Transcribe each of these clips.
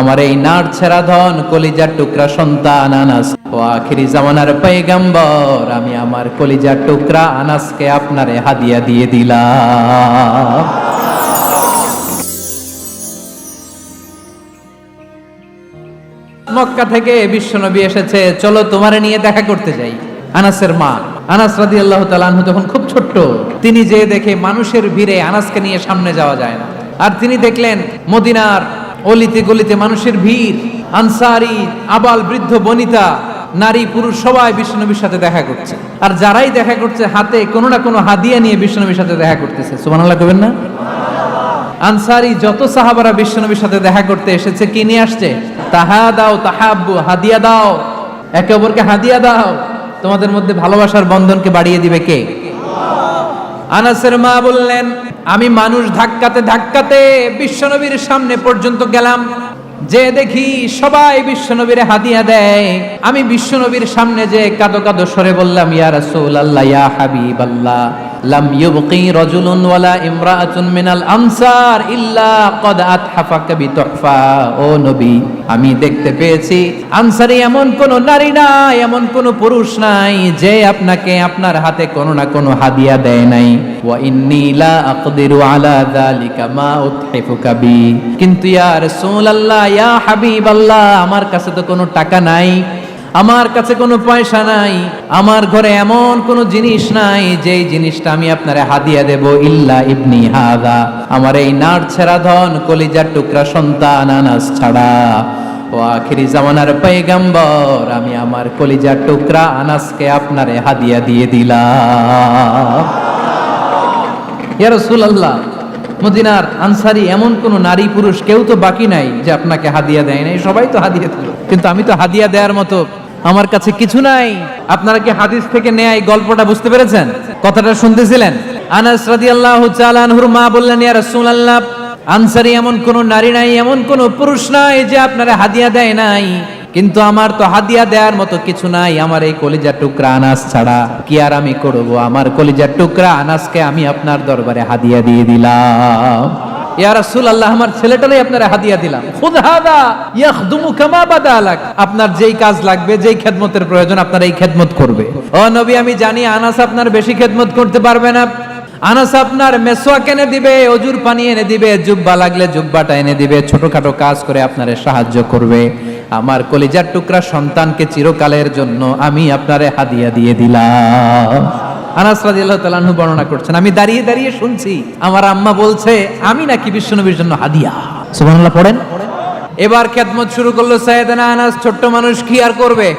আমার এই নার ছেড়া ধন, কলিজার টুকরা সন্তান আনাস। ও আখিরি জামানার পৈগম্বর, আমি আমার কলিজার টুকরা আনাসকে আপনারে হাদিয়া দিয়ে দিলাম। মক্কা থেকে বিশ্বনবী এসেছে, চলো তোমারে নিয়ে দেখা করতে যাই। আনাসের মা, আনাস রাদি আল্লাহ খুব ছোট্ট। তিনি যে দেখে মানুষের ভিড়ে আনাসকে নিয়ে সামনে যাওয়া যায় না। আর তিনি দেখলেন, মদিনার অলিতে গলিতে মানুষের ভিড়, আনসারি, আবাল, বৃদ্ধ, বনিতা, নারী, পুরুষ, সবাই বিশ্বনবীর সাথে দেখা করছে। আর যারাই দেখা করছে হাতে, কোনো না কোনো হাদিয়া নিয়ে বিশ্বনবীর সাথে দেখা করতেছে। সুবহানাল্লাহ কবেন না? আনসারি যত সাহাবারা বিশ্বনবীর সাথে দেখা করতে এসেছে, কি নিয়ে আসছে? তাহা দাও, তাহাব্বু, হাদিয়া দাও। একে অপরকে হাদিয়া দাও। তোমাদের মধ্যে ভালোবাসার বন্ধনকে বাড়িয়ে দিবে কে? আনাসের মা বললেন আমি মানুষ ধাক্কাতে ধাক্কাতে বিশ্বনবীর সামনে পর্যন্ত গেলাম। যে দেখি সবাই বিশ্বনবীর হাদিয়া দেয়, আমি বিশ্বনবীর সামনে যে কাদো কাদো সরে বললাম, ইয়া রাসূলুল্লাহ, ইয়া হাবিবাল্লাহ। লাম ইউবকি রাজুলুন ওয়ালা ইমরাআতুন মিনাল আনসার ইল্লা ক্বাদ আতহাফাকা বিতুহফা। ও নবী, আমি দেখতে পেয়েছি, আনসারি এমন কোন নারী নাই, এমন কোন পুরুষ নাই, যে আপনাকে আপনার হাতে কোনো না কোনো হাদিয়া দেয় নাই। ওয়া ইন্নী লা আকদিরু আলা যালিকা মা উতহিফুকা বি। কিন্তু ইয়া রাসূলুল্লাহ, ইয়া হাবিবাল্লাহ, আমার কাছে তো কোনো টাকা নাই। আমার কাছে কোনো পয়সা নাই, আমার ঘরে এমন কোনো জিনিস নাই, যেই জিনিসটা আমি আপনারে হাদিয়া দেব, ইল্লা ইবনি হাদা। আমার এই নার ছেড়া ধন, কলিজার টুকরা সন্তান আনাস ছাড়া। ও আখিরি জামানার পৈগম্বর আমি আমার কলিজার টুকরা আনাসকে আপনারে হাদিয়া দিয়ে দিলাম। ইয়া রাসূলুল্লাহ মদিনার আনসারি এমন কোন নারী পুরুষ কেউ তো বাকি নাই যে আপনাকে হাদিয়া দেয় নাই। সবাই তো হাদিয়া দিল। কিন্তু আমি তো হাদিয়া দেওয়ার মতো আমার কাছে কিছু নাই। আপনারা কি হাদিস থেকে নেয় এই গল্পটা বুঝতে পেরেছেন? কথাটা শুনতেছিলেন? আনাস রাদিয়াল্লাহু তাআলা আনহুর মা বললেন, ইয়া রাসূলুল্লাহ, আনসারি এমন কোন নারী নাই, এমন কোন পুরুষ নাই যে আপনারা হাদিয়া দেয় নাই। কিন্তু আমার তো হাদিয়া দেওয়ার মতো কিছু নাই, আমার এই কলিজার টুকরা আনাস ছাড়া। কি আর আমি করব? আমার কলিজার টুকরা আনাসকে আমি আপনার দরবারে হাদিয়া দিয়ে দিলাম। আপনারা হাদিয়া দিলাম। আপনার যেই কাজ লাগবে, যেই খেদমতের প্রয়োজন, আপনার এই খেদমত করবে। আমি জানি আনাস আপনার বেশি খেদমত করতে পারবে না। আনাস আপনার দিবে, অজুর পানি এনে দিবে, জুব্বা লাগলে জুব্বাটা এনে দিবে, ছোটখাটো কাজ করে আপনারে সাহায্য করবে। আমার কলিজার টুকরা সন্তানকে চিরকালের জন্য আমি আপনারে হাদিয়া দিয়ে দিলাম। আনাস রাদিয়াল্লাহু তাআলা বর্ণনা করছেন, আমি দাঁড়িয়ে দাঁড়িয়ে শুনছি, আমার আম্মা বলছে, আমি নাকি বিশ্বনবীর জন্য হাদিয়া। সুবহানাল্লাহ, পড়েন। এবার খেদমত শুরু করল সাইয়েদানা আনাস, ছোট্ট মানুষ কি আর করবে?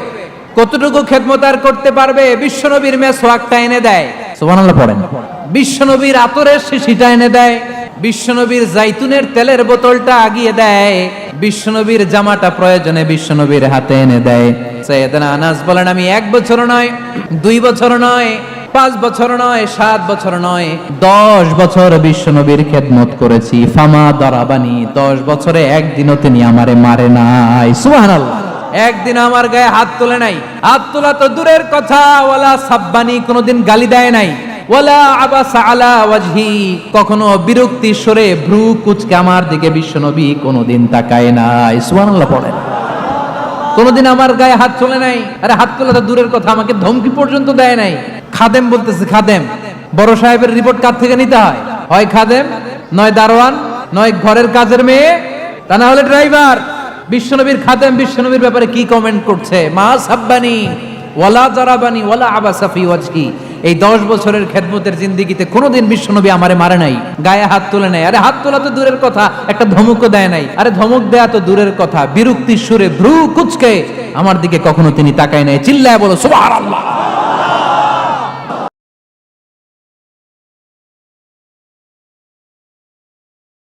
কতটুকু খেদমত আর করতে পারবে? বিশ্বনবীর মেসওয়াকটা এনে দেয়। সুবহানাল্লাহ, পড়েন। বিশ্বনবীর আতরের শিশিটা এনে দেয়। বিশ্বনবীর জাইতুনের তেলের বোতলটা আগিয়ে দেয়। বিশ্বনবীর জামাটা প্রয়োজনে বিশ্বনবীর হাতে এনে দেয়। সৈয়দনা আনাস বলেন, আমি এক বছর নয়, দুই বছর নয়, পাঁচ বছর নয়, সাত বছর নয়, দশ বছর বিশ্বনবীর খেদমত করেছি। ফামা দরাবানি, দশ বছরে একদিনও তিনি আমারে মারে নাই। সুবহানাল্লাহ। একদিন আমার গায়ে হাত তোলে নাই। হাত তোলা তো দূরের কথা, ওয়ালা সাব্বানি কোনোদিন গালি দেয় নাই। ওয়ালা আবাসা আলা ওয়াজহি। কখনো বিরক্তি সরে ভ্রু কুচকে আমার দিকে বিশ্বনবী কোনোদিন তাকায় নাই। সুবহানাল্লাহ পড়েন। কোনোদিন আমার গায়ে হাত চলে নাই। আরে হাত তোলা তো দূরের কথা, আমাকে ধমকি পর্যন্ত দেয় নাই। খাদেম বলতেছে, খাদেম। বড় সাহেবের রিপোর্ট কার থেকে নিতে হয়? হয় খাদেম, নয় দারোয়ান, নয় ঘরের কাজের মেয়ে। তা না হলে ড্রাইভার বিশ্বনবীর খাদেম বিশ্বনবীর ব্যাপারে কি কমেন্ট করছে? মা সাব্বানি, ওয়ালা জারাবানি, ওয়ালা আবাসাফি ওয়াজহি। এই দশ বছরের খেদমতের জিন্দিগিতে কোনোদিন বিশ্বনবী আমারে মারে নাই, গায়ে হাত তুলে নেয় আরে হাত তোলা তো দূরের কথা, একটা ধমকও দেয় নাই। আরে ধমক দেয়া তো দূরের কথা, বিরক্তির সুরে ভ্রু কুচকে আমার দিকে কখনো তিনি তাকায় নাই। চিল্লায় বলো, সুবহানাল্লাহ।